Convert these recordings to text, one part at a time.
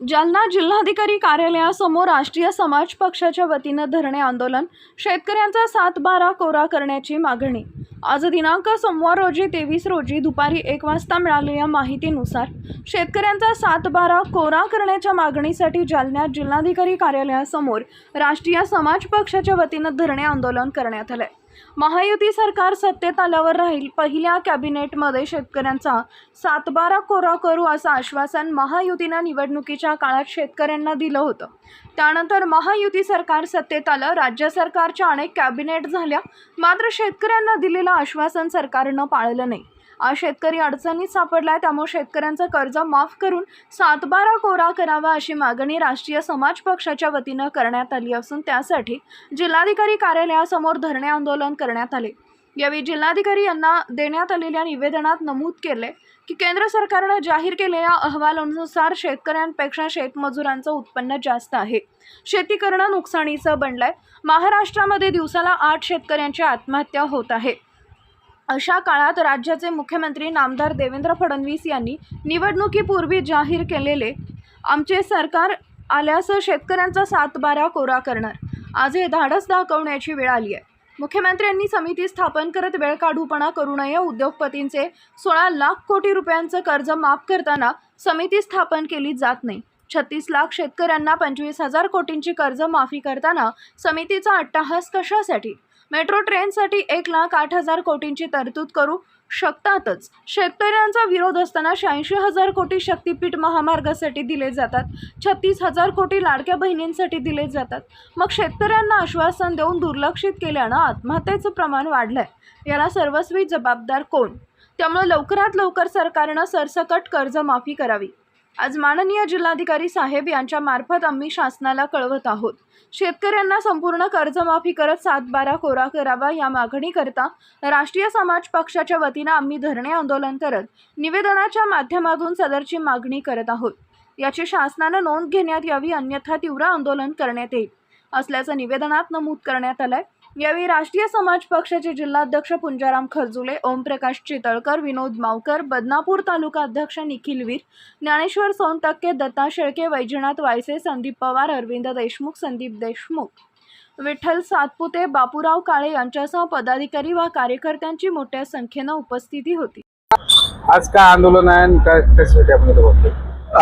जालना जिल्हाधिकारी कार्यालयासमोर राष्ट्रीय समाज पक्षाच्या वतीनं धरणे आंदोलन शेतकऱ्यांचा सात बारा कोरा करण्याची मागणी. आज दिनांक सोमवार रोजी तेवीस रोजी दुपारी एक वाजता मिळालेल्या माहितीनुसार शेतकऱ्यांचा सात बारा कोरा करण्याच्या मागणीसाठी जालन्यात जिल्हाधिकारी कार्यालयासमोर राष्ट्रीय समाज पक्षाच्या वतीनं धरणे आंदोलन करण्यात आलंय. महायुती सरकार सत्तेत आल्यावर राहील पहिल्या कॅबिनेटमध्ये शेतकऱ्यांचा सातबारा कोरा करू असं आश्वासन महायुतीनं निवडणुकीच्या काळात शेतकऱ्यांना दिलं होतं. त्यानंतर महायुती सरकार सत्तेत आलं राज्य सरकारच्या अनेक कॅबिनेट झाल्या मात्र शेतकऱ्यांना दिलेलं आश्वासन सरकारनं पाळलं नाही. शेतकरी अडचणीत सापडलाय त्यामुळे शेतकऱ्यांचं कर्ज माफ करून सातबारा कोरा करावा अशी मागणी राष्ट्रीय समाज पक्षाच्या वतीनं करण्यात आली असून त्यासाठी जिल्हाधिकारी कार्यालयासमोर धरणे आंदोलन करण्यात आले. यावेळी जिल्हाधिकारी यांना देण्यात आलेल्या निवेदनात नमूद केले की केंद्र सरकारनं जाहीर केलेल्या अहवालानुसार शेतकऱ्यांपेक्षा शेतमजुरांचं उत्पन्न जास्त आहे. शेती करणं नुकसानीचं बनलंय. महाराष्ट्रामध्ये दिवसाला आठ शेतकऱ्यांची आत्महत्या होत आहे. अशा काळात राज्याचे मुख्यमंत्री नामदार देवेंद्र फडणवीस यांनी निवडणुकीपूर्वी जाहीर केलेले आमचे सरकार आल्यास शेतकऱ्यांचा सातबारा कोरा करणार. आज हे धाडस दाखवण्याची वेळ आली आहे. मुख्यमंत्र्यांनी समिती स्थापन करत वेळ काढूपणा करू नये उद्योगपतींचे सोळा लाख कोटी रुपयांचं कर्ज माफ करताना समिती स्थापन केली जात नाही. छत्तीस लाख शेतकऱ्यांना पंचवीस हजार कोटींची कर्ज माफी करताना समितीचा अट्टाहास कशासाठी? मेट्रो ट्रेनसाठी एक लाख आठ हजार कोटींची तरतूद करू शकतातच. शेतकऱ्यांचा विरोध असताना शहाऐंशी हजार कोटी शक्तीपीठ महामार्गासाठी दिले जातात. छत्तीस हजार कोटी लाडक्या बहिणींसाठी दिले जातात. मग शेतकऱ्यांना आश्वासन देऊन दुर्लक्षित केल्यानं आत्महत्येचं प्रमाण वाढलंय. याला सर्वस्वी जबाबदार कोण? त्यामुळे लवकरात लवकर सरकारनं सरसकट कर्जमाफी करावी. आज माननीय जिल्हाधिकारी साहेब यांच्या मार्फत आम्ही शासनाला कळवत आहोत. शेतकऱ्यांना संपूर्ण कर्जमाफी करत सातबारा कोरा करावा या मागणीकरता राष्ट्रीय समाज पक्षाच्या वतीनं आम्ही धरणे आंदोलन करत निवेदनाच्या माध्यमातून सदरची मागणी करत आहोत. याची शासनानं नोंद घेण्यात यावी अन्यथा तीव्र आंदोलन करण्यात येईल. असल्याचं निवेदनात नमूद करण्यात आलंय. यावेळी राष्ट्रीय समाज पक्षाचे जिल्हाध्यक्ष पुंजाराम खरजुले ओमप्रकाश चितळकर विनोद मावकर बदनापूर तालुका अध्यक्ष निखिल वीर ज्ञानेश्वर सोनटक्के दत्ता शेळके वैजनाथ वायसे संदीप पवार अरविंद देशमुख संदीप देशमुख. विठ्ठल सातपुते बापूराव काळे यांच्यासह पदाधिकारी व कार्यकर्त्यांची मोठ्या संख्येनं उपस्थिती होती. आज काय आंदोलन आहे आणि काय कशासाठी आपण इथं बसतोय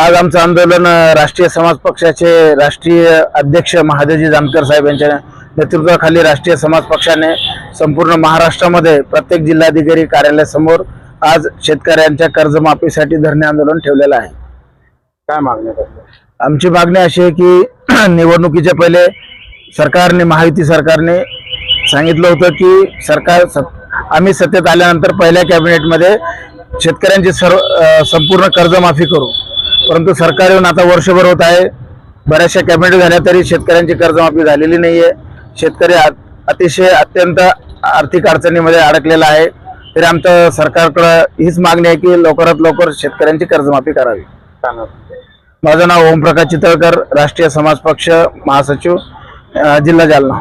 आज आमचं आंदोलन अ, राष्ट्रीय समाज पक्षाचे राष्ट्रीय अध्यक्ष महादेवजी जानकर साहेब यांच्या नेतृत्वाखाली राष्ट्रीय समाज पक्षाने संपूर्ण महाराष्ट्रामध्ये प्रत्येक जिल्हाधिकारी कार्यालयासमोर आज शेतकऱ्यांच्या कर्जमाफीसाठी धरणे आंदोलन ठेवलेलं आहे. काय मागणी आहे? आमची मागणी अशी आहे की निवडणुकीच्या पहिले सरकारने महायुती सरकारने सांगितलं होतं की सरकार सत- आम्ही सत्तेत आल्यानंतर पहिल्या कॅबिनेटमध्ये शेतकऱ्यांची सर्व संपूर्ण कर्जमाफी करू. परंतु सरकार येऊन आता वर्षभर होत आहे. बऱ्याचशा कॅबिनेट झाल्या तरी शेतकऱ्यांची कर्जमाफी झालेली नाहीये. शेतकरी अतिशय अत्यंत आर्थिक अडचणीमध्ये अडकलेला आहे. तरी आमचं सरकारकडं हीच मागणी आहे की लवकरात लवकर शेतकऱ्यांची कर्जमाफी करावी. माझं नाव ओमप्रकाश चितळकर राष्ट्रीय समाज पक्ष महासचिव जिल्हा जालना.